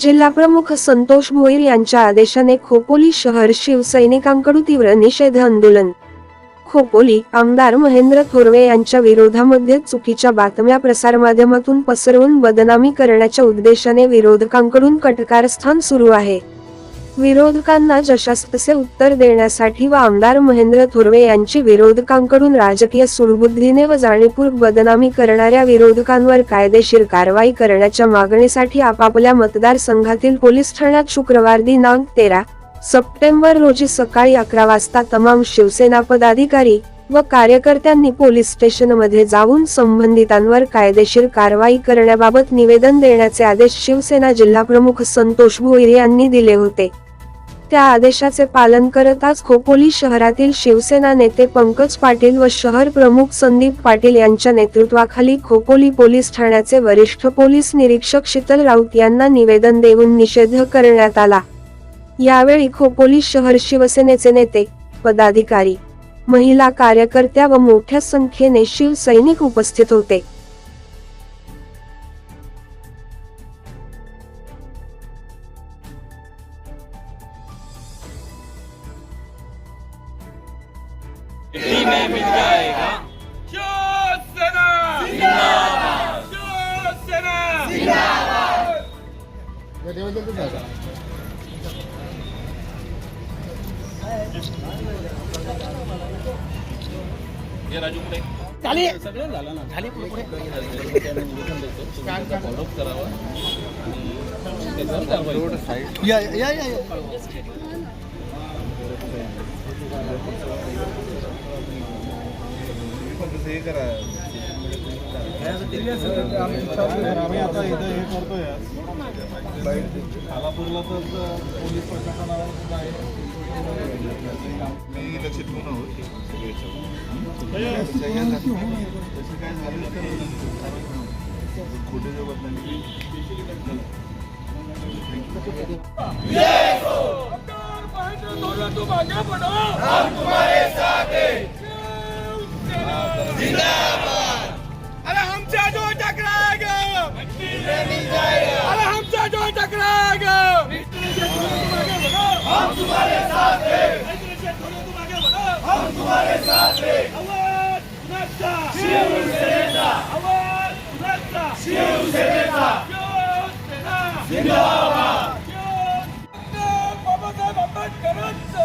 जिल्हाप्रमुख संतोष भोईर यांच्या आदेशाने खोपोली शहर शिवसैनिकांकडून तीव्र निषेध आंदोलन. खोपोली आमदार महेंद्र थोरवे यांच्या विरोधामध्ये चुकीच्या बातम्या प्रसारमाध्यमातून पसरवून बदनामी करण्याच्या उद्देशाने विरोधकांकडून कटकारस्थान सुरू आहे. विरोधकांना जशास तसे उत्तर देण्यासाठी व आमदार महेंद्र थोरवे यांची विरोधकांकडून राजकीय सुळबुद्धीने व जाणीवपूर्वक बदनामी करणाऱ्या विरोधकांवर कायदेशीर कारवाई करण्याच्या मागणीसाठी आपापल्या मतदारसंघातील पोलीस ठाण्यात शुक्रवार दिनांक तेरा सप्टेंबर रोजी सकाळी अकरा वाजता तमाम शिवसेना पदाधिकारी व कार्यकर्त्यांनी पोलीस स्टेशनमध्ये जाऊन संबंधितांवर कायदेशीर कारवाई करण्याबाबत निवेदन देण्याचे आदेश शिवसेना जिल्हाप्रमुख संतोष भोईर यांनी दिले होते. त्या आदेशाचे पालन करत आज खोपोली शहरातील शिवसेना नेते पंकज पाटील व शहर प्रमुख संदीप पाटील यांच्या नेतृत्वाखाली खोपोली पोलीस ठाण्याचे वरिष्ठ पोलीस निरीक्षक शीतल राऊत यांना निवेदन देऊन निषेध करण्यात आला. यावेळी खोपोली शहर शिवसेनेचे नेते पदाधिकारी महिला कार्यकर्त्या व मोठ्या संख्येने शिवसैनिक उपस्थित होते. झाली सगळं झालं ना झाली पुढे फॉलोअप करावा आणि या या या या. आम्ही आता इथं हे करतोय खालापूरला तर पोलीस प्रशासनाला सुद्धा आहे. मी ठेवून आहोत. काय झालं खोटे जे हैं अरे हमसे जो टकराएगा अरे हमसे हम तुम्हारे साथ हैं हम तुम्हारे साथ हैं शिवसेना शिवसेना जिंदाबाद बाबासाहेब आंबेडकरांचं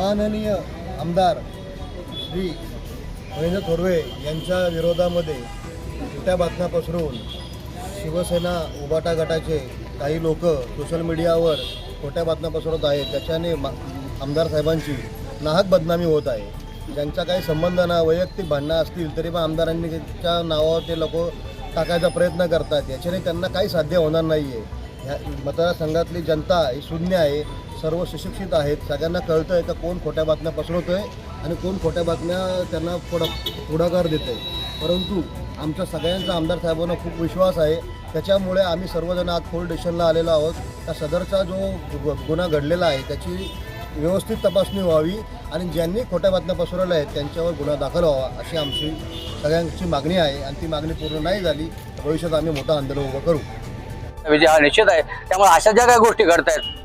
माननीय आमदार श्री महेंद्र थोरवे यांच्या विरोधामध्ये छोट्या बातम्या पसरवून शिवसेना उबाटा गटाचे काही लोक सोशल मीडियावर खोट्या बातम्या पसरवत आहेत. त्याच्याने मा आमदार साहेबांची नाहक बदनामी होत आहे. ज्यांचा काही संबंध ना वैयक्तिक भांडणं असतील तरी पण आमदारांनी त्याच्या नावावर ते लोक टाकायचा प्रयत्न करतात. याच्याने त्यांना काही साध्य होणार नाही आहे ह्या मतदारसंघातली जनता ही शून्य आहे. सर्व सुशिक्षित आहेत. सगळ्यांना कळतं आहे का कोण खोट्या बातम्या पसरवतो आहे आणि कोण खोट्या बातम्या त्यांना पुढ पुढाकार देत आहे परंतु आमच्या सगळ्यांचा आमदार साहेबांना खूप विश्वास आहे. त्याच्यामुळे आम्ही सर्वजण आज पोलीस स्टेशनला आलेलो आहोत. त्या सदरचा जो गुन्हा घडलेला आहे त्याची व्यवस्थित तपासणी व्हावी आणि ज्यांनी खोट्या बातम्या पसरवल्या आहेत त्यांच्यावर गुन्हा दाखल व्हावा अशी आमची सगळ्यांची मागणी आहे. आणि ती मागणी पूर्ण नाही झाली भविष्यात आम्ही मोठं आंदोलन उभं करू. विजय हा निश्चित आहे. त्यामुळे अशा ज्या काही गोष्टी घडत आहेत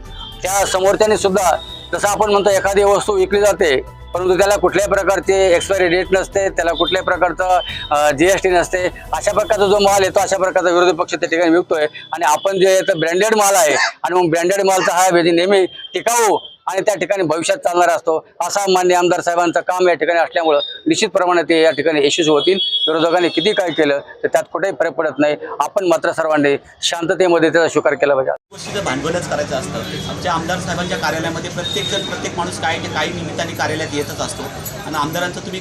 त्या समोरच्याने सुद्धा जसं आपण म्हणतो एखादी वस्तू विकली जाते परंतु त्याला कुठल्याही प्रकारची एक्सपायरी डेट नसते त्याला कुठल्याही प्रकारचं जी एस टी नसते अशा प्रकारचा जो माल येतो अशा प्रकारचा विरोधी पक्ष त्या ठिकाणी विकतोय. आणि आपण जे तर ब्रँडेड माल आहे आणि मग ब्रँडेड मालचा हा नेहमी टिकाऊ आणि त्या ठिकाणी भविष्यात चालणार असतो. असा मान्य आमदार साहेबांचं काम या ठिकाणी असल्यामुळं निश्चितप्रमाणे ते या ठिकाणी यशस्वी होतील. विरोधकांनी किती काय केलं तर त्यात कुठेही फरक पडत नाही. आपण मात्र सर्वांनी शांततेमध्ये त्याचा स्वीकार केला पाहिजे. गोष्टीचं भांडवलच करायचं असतं. आमच्या आमदार साहेबांच्या कार्यालयामध्ये प्रत्येक जण प्रत्येक माणूस काही काही निमित्ताने कार्यालयात येतच असतो. आणि आमदारांचं तुम्ही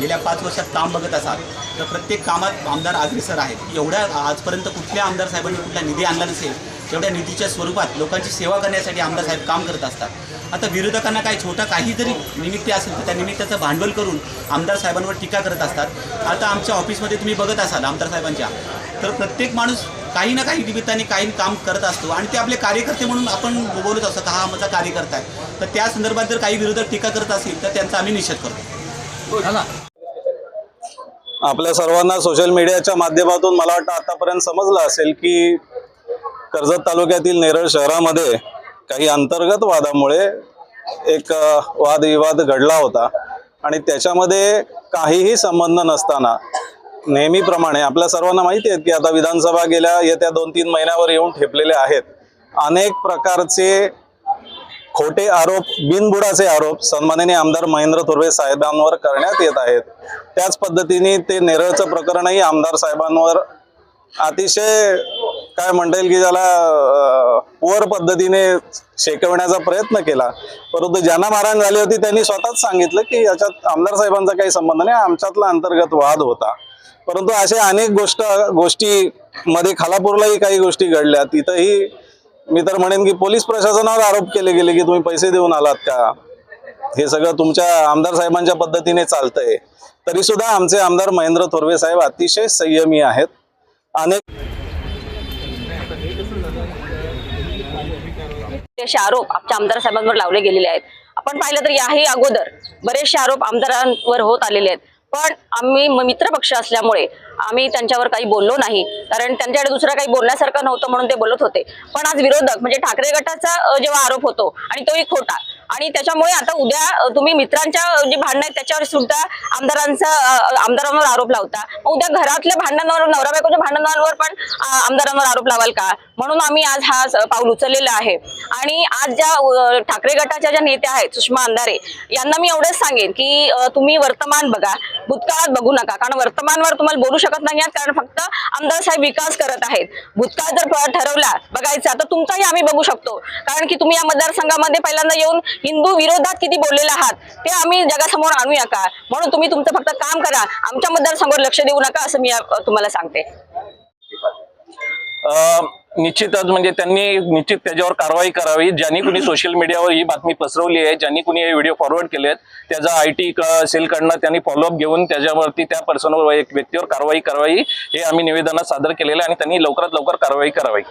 गेल्या पाच वर्षात काम बघत असाल तर प्रत्येक कामात आमदार अग्रेसर आहेत. एवढ्या आजपर्यंत कुठल्या आमदार साहेबांनी कुठला निधी आणला नसेल तेवढ्या निधीच्या स्वरूपात लोकांची सेवा करण्यासाठी आमदार साहेब काम करत असतात. आता विरोधकांना काही छोटा काही जरी निमित्त असेल तर त्या निमित्ताचं भांडवल करून आमदार साहेबांवर टीका करत असतात. आता आमच्या ऑफिसमध्ये तुम्ही बघत असाल आमदार साहेबांच्या. तर प्रत्येक माणूस काही ना काही निमित्ताने काही काम करत असतो आणि ते आपले कार्यकर्ते म्हणून आपण बोलत असतो का हा माझा कार्यकर्ता आहे. तर त्या संदर्भात जर काही विरोधक टीका करत असतील तर त्यांचा आम्ही निषेध करतो. आपल्या सर्वांना सोशल मीडियाच्या माध्यमातून मला वाटतं आतापर्यंत समजलं असेल की कर्जत तालुक्यातील नेरळ शहरामध्ये काही अंतर्गत वादामुळे एक वादविवाद घडला होता. आणि त्याच्यामध्ये काहीही संबंध नसताना नेहमीप्रमाणे आपल्या सर्वांना माहिती आहेत की आता विधानसभा गेल्या येत्या दोन तीन महिन्यावर येऊन ठेपलेले आहेत. अनेक प्रकारचे खोटे आरोप बिनबुडाचे आरोप सन्माननीय आमदार महेंद्र थोरवे साहेबांवर करण्यात येत आहेत. त्याच पद्धतीने ते नेरळचं प्रकरणही आमदार साहेबांवर अतिशय काय म्हणता येईल की ज्याला अं, पुअर पद्धतीने शेकवण्याचा प्रयत्न केला. परंतु ज्यांना मारहाण झाली होती त्यांनी स्वतःच सांगितलं की याच्यात आमदार साहेबांचा काही संबंध नाही आमच्यातला अंतर्गत वाद होता. परंतु अशा अनेक गोष्ट गोष्टी मध्ये खालापूरलाही काही गोष्टी घडल्या. तिथंही मी तर म्हणेन की पोलीस प्रशासनावर आरोप केले गेले की तुम्ही पैसे देऊन आलात का? हे सगळं तुमच्या आमदार साहेबांच्या पद्धतीने चालतंय. तरी सुद्धा आमचे आमदार महेंद्र थोरवे साहेब अतिशय संयमी आहेत. अनेक असे आरोप आमच्या आमदार साहेबांवर लावले गेलेले आहेत. आपण पाहिलं तर याही अगोदर बरेचसे आरोप आमदारांवर होत आलेले आहेत. पण आम्ही मित्र मित्रपक्ष असल्यामुळे आम्ही त्यांच्यावर काही बोललो नाही. कारण त्यांच्याकडे दुसरं काही बोलण्यासारखं नव्हतं म्हणून ते बोलत होते. पण आज विरोधक म्हणजे ठाकरे गटाचा जेव्हा आरोप होतो आणि तोही खोटा आणि त्याच्यामुळे आता उद्या तुम्ही मित्रांच्या जे भांडण आहेत त्याच्यावर सुद्धा आमदारांचा आमदारांवर आरोप लावता. उद्या घरातल्या भांडणांवर नवरा बायकोच्या भांडणांवर पण आमदारांवर आरोप लावाल का? म्हणून आम्ही आज हा पाऊल उचललेला आहे. आणि आज ज्या ठाकरे गटाच्या ज्या नेत्या आहेत सुषमा अंधारे यांना मी एवढंच सांगेन की तुम्ही वर्तमान बघा. भूतकाळात बघू नका. कारण वर्तमानवर तुम्हाला बोलू शकत नाही कारण फक्त आमदार साहेब विकास करत आहेत. भूतकाळ जर ठरवला बघायचा. तर तुमचाही आम्ही बघू शकतो. कारण की तुम्ही या मतदारसंघामध्ये पहिल्यांदा येऊन हिंदू विरोधात किती बोललेले आहात ते आम्ही जगासमोर आणूया का? म्हणून तुम्ही तुमचं फक्त काम करा. आमच्या मतदारसंघावर लक्ष देऊ नका असं मी तुम्हाला सांगते. निश्चितच म्हणजे त्यांनी निश्चित त्याच्यावर कारवाई करावी. ज्यांनी कुणी सोशल मीडियावर ही बातमी पसरवली आहे ज्यांनी कुणी हे व्हिडिओ फॉरवर्ड केले आहेत त्याचा आय टी सेलकडनं त्यांनी फॉलोअप घेऊन त्याच्यावरती त्या पर्सनवर एक व्यक्तीवर कारवाई करावी हे आम्ही निवेदनात सादर केलेलं आहे आणि त्यांनी लवकरात लवकर कारवाई करावी.